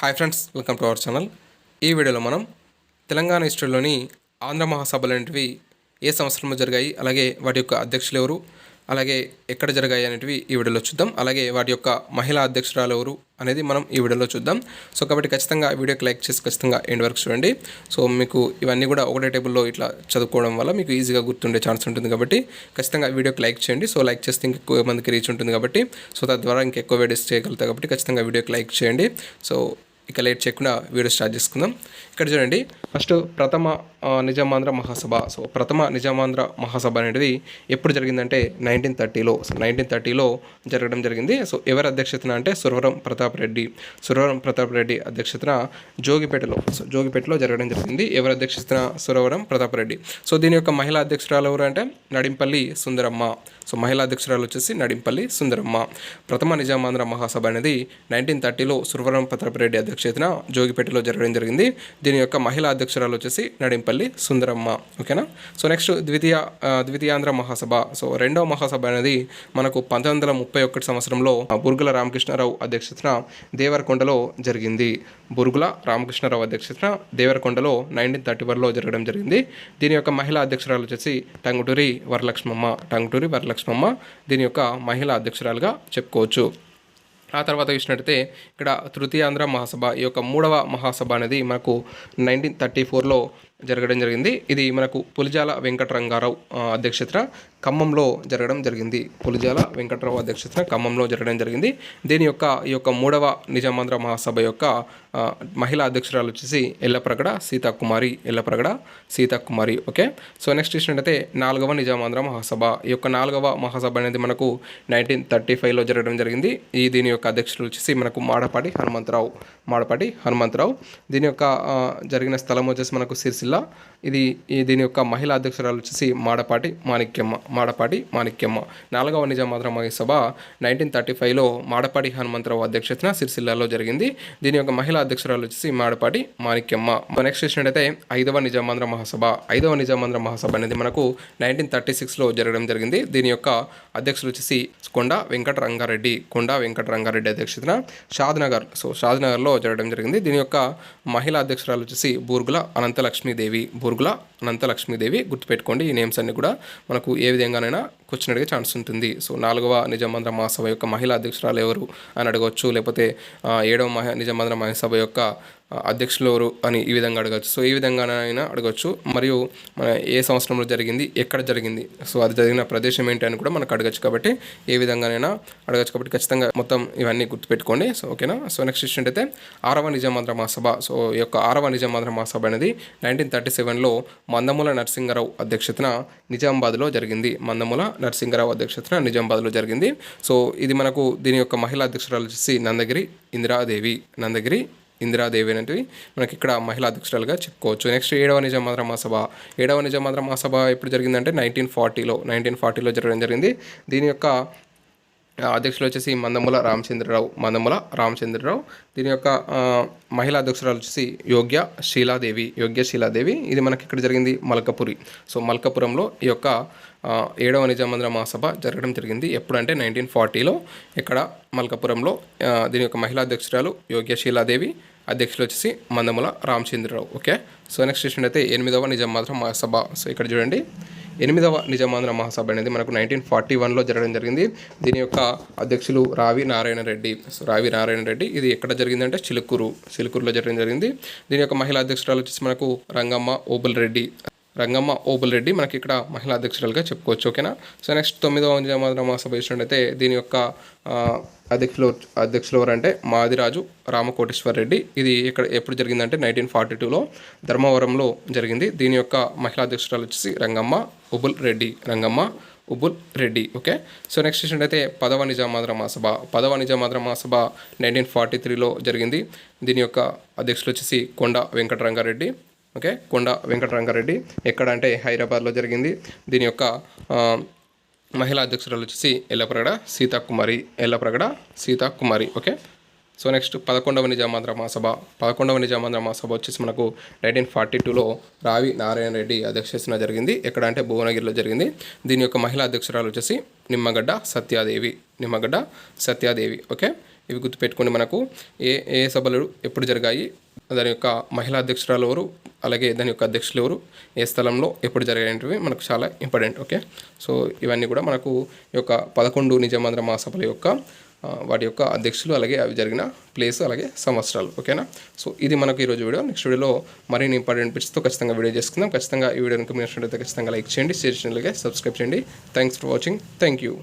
Hi friends welcome to our channel ఈ వీడియోలో మనం తెలంగాణ హిస్టరీలోని ఆంధ్ర మహాసభలు అనేటివి ఏ సంవత్సరంలో జరిగాయి అలాగే వాటి యొక్క అధ్యక్షులు ఎవరు అలాగే ఎక్కడ జరిగాయి అనేటివి ఈ వీడియోలో చూద్దాం. అలాగే వాటి యొక్క మహిళా అధ్యక్షురాలు ఎవరు అనేది మనం ఈ వీడియోలో చూద్దాం. సో కాబట్టి ఖచ్చితంగా వీడియోకి లైక్ చేసి ఖచ్చితంగా ఎండ్ వరకు చూడండి. సో మీకు ఇవన్నీ కూడా ఒకటే టేబుల్లో ఇట్లా చదువుకోవడం వల్ల మీకు ఈజీగా గుర్తుండే ఛాన్స్ ఉంటుంది కాబట్టి ఖచ్చితంగా వీడియోకి లైక్ చేయండి. సో లైక్ చేస్తే ఇంకెక్కువ మందికి రీచ్ ఉంటుంది కాబట్టి సో తద్వారా ఇంకెక్కువ వీడియోస్ చేయగలుగుతాయి కాబట్టి ఖచ్చితంగా వీడియోకి లైక్ చేయండి. సో ఇక లేట్ చేయకుండా వీడియో స్టార్ట్ చేసుకుందాం. ఇక్కడ చూడండి. ఫస్ట్ ప్రథమ నిజామాంధ్ర మహాసభ. సో ప్రథమ నిజామాంధ్ర మహాసభ అనేది ఎప్పుడు జరిగిందంటే నైన్టీన్ థర్టీలో సో నైన్టీన్ థర్టీలో జరగడం జరిగింది. సో ఎవరి అధ్యక్షతన అంటే సురవరం ప్రతాప్ రెడ్డి. సురవరం ప్రతాప్ రెడ్డి అధ్యక్షతన జోగిపేటలో. సో జోగిపేటలో జరగడం జరిగింది. ఎవరి అధ్యక్షతన? సురవరం ప్రతాప్ రెడ్డి. సో దీని యొక్క మహిళా అధ్యక్షురాలు ఎవరు అంటే నడింపల్లి సుందరమ్మ. సో మహిళా అధ్యక్షురాలు వచ్చేసి నడింపల్లి సుందరమ్మ. ప్రథమ నిజామాంధ్ర మహాసభ అనేది నైన్టీన్ థర్టీలో సురవరం ప్రతాప్ రెడ్డి అధ్యక్షతన జోగిపేటలో జరగడం జరిగింది. దీని యొక్క మహిళా అధ్యక్షురాలు వచ్చేసి నడింపల్లి సుందరమ్మ ఓకేనా? సో నెక్స్ట్ ద్వితీయ ద్వితీయాంధ్ర మహాసభ. సో రెండవ మహాసభ అనేది మనకు పంతొమ్మిది వందల ముప్పై ఒకటి సంవత్సరంలో బుర్గుల రామకృష్ణారావు అధ్యక్షతన దేవరకొండలో జరిగింది. బుర్గుల రామకృష్ణారావు అధ్యక్షతన దేవరకొండలో నైన్టీన్ థర్టీ వన్లో జరగడం జరిగింది. దీని యొక్క మహిళా అధ్యక్షురాలు వచ్చేసి టంగుటూరి వరలక్ష్మమ్మ. టంగుటూరి వరలక్ష్మమ్మ దీని యొక్క మహిళా అధ్యక్షురాలుగా చెప్పుకోవచ్చు. ఆ తర్వాత చూసినట్టయితే ఇక్కడ తృతీయాంధ్ర మహాసభ ఈ యొక్క మూడవ మహాసభ అనేది మనకు నైన్టీన్ థర్టీ ఫోర్లో జరగడం జరిగింది. ఇది మనకు పులిజాల వెంకటరంగారావు ఆ, అధ్యక్షతన ఖమ్మంలో జరగడం జరిగింది. పులిజాల వెంకటరావు అధ్యక్షతన ఖమ్మంలో జరగడం జరిగింది. దీని యొక్క ఈ యొక్క మూడవ నిజామాంధ్ర మహాసభ యొక్క మహిళా అధ్యక్షురాలు వచ్చేసి Yellapragada Seethakumari Yellapragada Seethakumari. Okay? So next చూసినట్టయితే నాలుగవ నిజామాంధ్ర మహాసభ. ఈ యొక్క నాలుగవ మహాసభ అనేది మనకు నైన్టీన్ థర్టీ ఫైవ్లో జరగడం జరిగింది. ఈ దీని యొక్క అధ్యక్షులు వచ్చేసి మనకు మాడపాటి హనుమంతరావు మాడపాటి హనుమంతరావు. దీని యొక్క జరిగిన స్థలం వచ్చేసి మనకు సిరిసిల్ల ఇది దీని యొక్క మహిళా అధ్యక్షురాలు వచ్చేసి మాడపాటి మాణిక్యమ్మ మాడపాటి మాణిక్యమ్మ. నాలుగవ నిజామాంధ్ర మహిసభ నైన్టీన్ థర్టీ ఫైవ్లో మాడపాటి హనుమంతరావు అధ్యక్షతన సిరిసిల్లాలో జరిగింది. దీని యొక్క మహిళా అధ్యక్షురాలు వచ్చేసి మాడపాటి మాణిక్యమ్మ. నెక్స్ట్ చూసినట్టయితే ఐదవ నిజామాంధ్ర మహాసభ. ఐదవ నిజామాంధ్ర మహాసభ అనేది మనకు నైన్టీన్ థర్టీ సిక్స్లో జరగడం జరిగింది. దీని యొక్క అధ్యక్షులు వచ్చేసి కొండ వెంకట రంగారెడ్డి కొండ వెంకట రంగారెడ్డి అధ్యక్షతన షాద్నగర్ సో షాద్నగర్లో జరగడం జరిగింది. దీని యొక్క మహిళా అధ్యక్షురాలు వచ్చేసి బూర్గుల అనంతలక్ష్మీదేవి అనంత లక్ష్మీదేవి గుర్తుపెట్టుకోండి. ఈ నేమ్స్ అన్ని కూడా మనకు ఏ విధంగానైనా క్వశ్చన్ అడిగే ఛాన్స్ ఉంటుంది. సో నాలుగవ నిజామాంధ్ర మహాసభ యొక్క మహిళా అధ్యక్షురాలు ఎవరు అని అడగవచ్చు. లేకపోతే ఏడవ మహా నిజామాంధ్ర మహాసభ యొక్క అధ్యక్షులు ఎవరు అని ఈ విధంగా అడగచ్చు. సో ఈ విధంగానైనా అడగచ్చు. మరియు మన ఏ సంవత్సరంలో జరిగింది ఎక్కడ జరిగింది సో అది జరిగిన ప్రదేశం ఏంటి అని కూడా మనకు అడగచ్చు కాబట్టి ఏ విధంగానైనా అడగచ్చు కాబట్టి ఖచ్చితంగా మొత్తం ఇవన్నీ గుర్తుపెట్టుకోండి. సో ఓకేనా? సో నెక్స్ట్ విషయం అయితే ఆరవ నిజామాంధ్ర మహాసభ. సో ఈ యొక్క ఆరవ నిజామాంధ్ర మహాసభ అనేది నైన్టీన్ థర్టీ సెవెన్లో మందముల నరసింగరావు అధ్యక్షతన నిజామాబాద్లో జరిగింది. మందముల నరసింగరావు అధ్యక్షతన నిజామాబాద్లో జరిగింది. సో ఇది మనకు దీని యొక్క మహిళా అధ్యక్షురాలు వచ్చేసి నందగిరి ఇందిరాదేవి. నందగిరి ఇందిరాదేవి అనేటివి మనకి ఇక్కడ మహిళా అధ్యక్షురాలుగా చెప్పుకోవచ్చు. నెక్స్ట్ ఏడవ నిజామాంధ్ర మహాసభ ఏడవ నిజామాంధ్ర మహాసభ ఎప్పుడు జరిగిందంటే నైన్టీన్ ఫార్టీలో నైన్టీన్ ఫార్టీలో జరగడం జరిగింది. దీని యొక్క అధ్యక్షులు వచ్చేసి మందముల రామచంద్రరావు మందముల రామచంద్రరావు. దీని యొక్క మహిళా అధ్యక్షురాలు వచ్చేసి యోగ్య శీలాదేవి యోగ్య శీలాదేవి. ఇది మనకి ఇక్కడ జరిగింది? మల్కపురి. సో మల్కపురంలో ఈ యొక్క ఏడవ నిజామంద్ర మహాసభ జరగడం జరిగింది. ఎప్పుడంటే నైన్టీన్ ఫార్టీలో ఇక్కడ మల్కపురంలో దీని యొక్క మహిళా అధ్యక్షురాలు యోగ్య శీలాదేవి అధ్యక్షులు వచ్చేసి Mandamula Ramachandrarao. Okay? So next చూసినట్టయితే ఎనిమిదవ నిజామాంధ్ర మహాసభ. సో ఇక్కడ చూడండి. ఎనిమిదవ నిజామాంధ్ర మహాసభ అనేది మనకు నైన్టీన్ ఫార్టీ వన్లో జరగడం జరిగింది. దీని యొక్క అధ్యక్షులు రావి నారాయణ రెడ్డి. సో రావి నారాయణ రెడ్డి ఇది ఎక్కడ జరిగిందంటే చిలుకూరు చిలుకూరులో జరగడం జరిగింది. దీని యొక్క మహిళా అధ్యక్షురాలు వచ్చేసి మనకు రంగమ్మ ఓబుల్ రెడ్డి. రంగమ్మ ఓబుల్ రెడ్డి మనకి ఇక్కడ మహిళా అధ్యక్షురాలుగా చెప్పుకోవచ్చు ఓకేనా? సో నెక్స్ట్ తొమ్మిదవ నిజామాంధ్ర మహాసభ చూసినట్టయితే దీని యొక్క అధ్యక్షులు అధ్యక్షులు ఎవరంటే మాదిరాజు రామకోటేశ్వర్ రెడ్డి. ఇది ఇక్కడ ఎప్పుడు జరిగిందంటే నైన్టీన్ ఫార్టీ టూలో ధర్మవరంలో జరిగింది. దీని యొక్క మహిళా అధ్యక్షురాలు వచ్చేసి Rangamma Ubul Reddy Rangamma Ubul Reddy okay? So next చూసినట్టయితే పదవ నిజామాంధ్ర మహాసభ పదవ నిజామాంధ్ర మహాసభ నైన్టీన్ ఫార్టీ త్రీలో జరిగింది. దీని యొక్క అధ్యక్షులు వచ్చేసి కొండ వెంకటరంగారెడ్డి. ఓకే? కొండ వెంకటరంగారెడ్డి ఎక్కడ అంటే హైదరాబాద్లో జరిగింది. దీని యొక్క మహిళా అధ్యక్షురాలు వచ్చేసి Yellapragada Seethakumari Yellapragada Seethakumari okay? So next పదకొండవ నిజామాంధ్ర మహాసభ. పదకొండవ నిజామాంధ్ర మహాసభ వచ్చేసి మనకు నైన్టీన్ ఫార్టీ టూలో రావి నారాయణ రెడ్డి అధ్యక్షతన జరిగింది. ఎక్కడ అంటే భువనగిరిలో జరిగింది. దీని యొక్క మహిళా అధ్యక్షురాలు వచ్చేసి నిమ్మగడ్డ సత్యాదేవి. నిమ్మగడ్డ సత్యాదేవి ఓకే? ఇవి గుర్తుపెట్టుకోండి మనకు ఏ ఏ సభలు ఎప్పుడు జరిగాయి దాని యొక్క మహిళా అధ్యక్షురాలు ఎవరు అలాగే దాని యొక్క అధ్యక్షులు ఎవరు ఏ స్థలంలో ఎప్పుడు జరిగేవి మనకు చాలా ఇంపార్టెంట్ ఓకే? సో ఇవన్నీ కూడా మనకు ఈ యొక్క పదకొండు నిజామాంధ్ర మహాసభల యొక్క వాటి యొక్క అధ్యక్షులు అలాగే అవి జరిగిన ప్లేస్ అలాగే సంవత్సరాలు ఓకేనా? సో ఇది మనకు ఈరోజు వీడియో. నెక్స్ట్ వీడియోలో మరిన్ని ఇంపార్టెంట్ పిచ్స్తో ఖచ్చితంగా వీడియో చేసుకుందాం. ఖచ్చితంగా ఈ వీడియో కనుక నచ్చినట్లయితే ఖచ్చితంగా లైక్ చేయండి షేర్ చేయండి అలాగే సబ్స్క్రైబ్ చేయండి. Thanks for watching. Thank you.